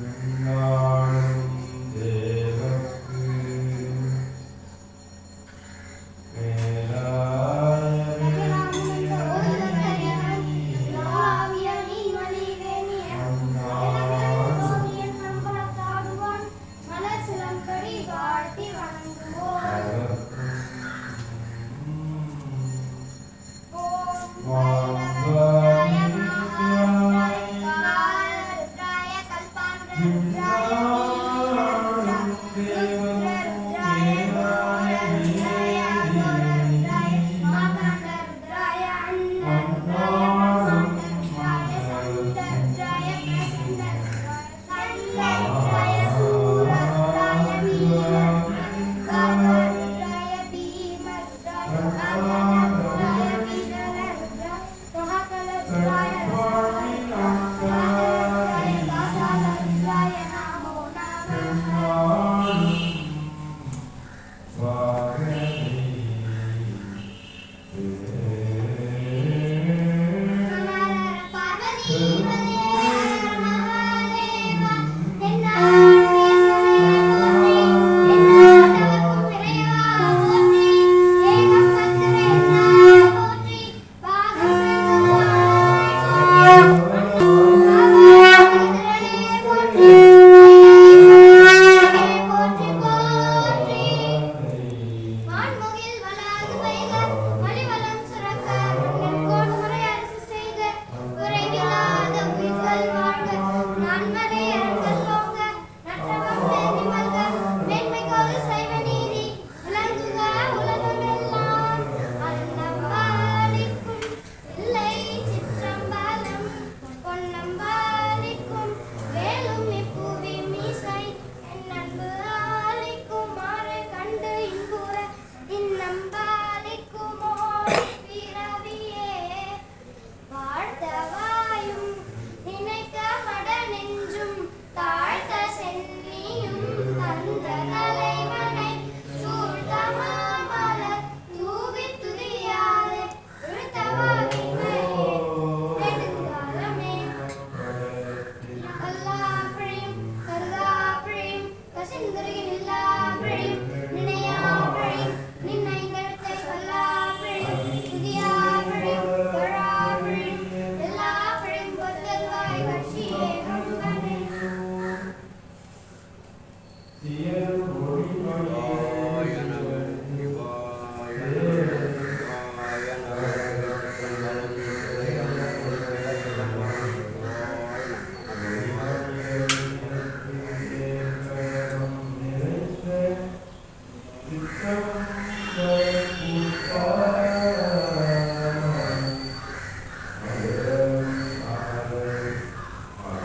Yeah. Yeah.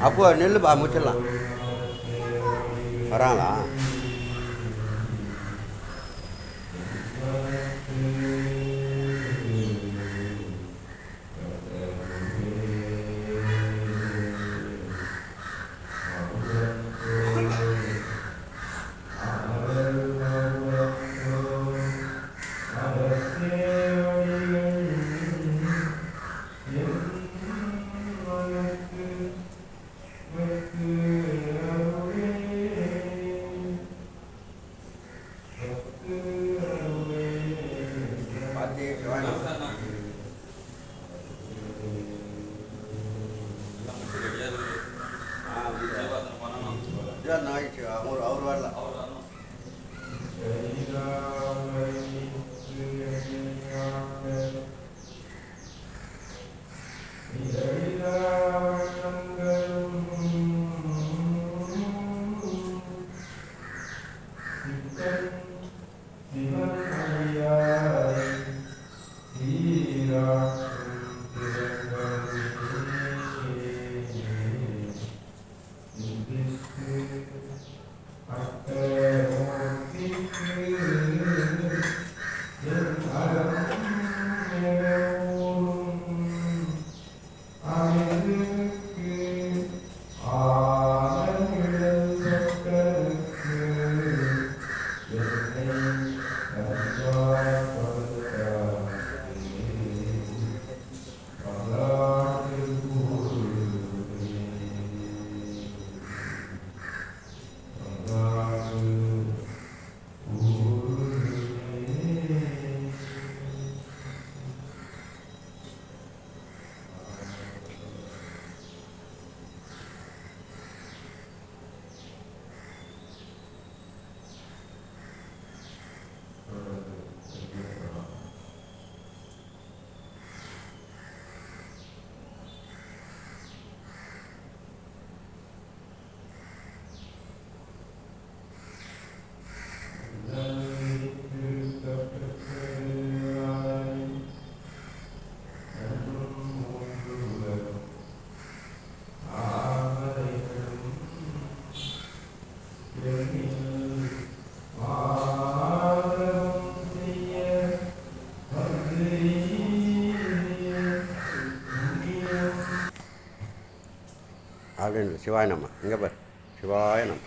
அப்போ பா முடிச்சிடலாம் வராங்களா ನಾಯಕ அப்படின்னு சிவாய நம்ம இங்கே பார். சிவாய நம்ம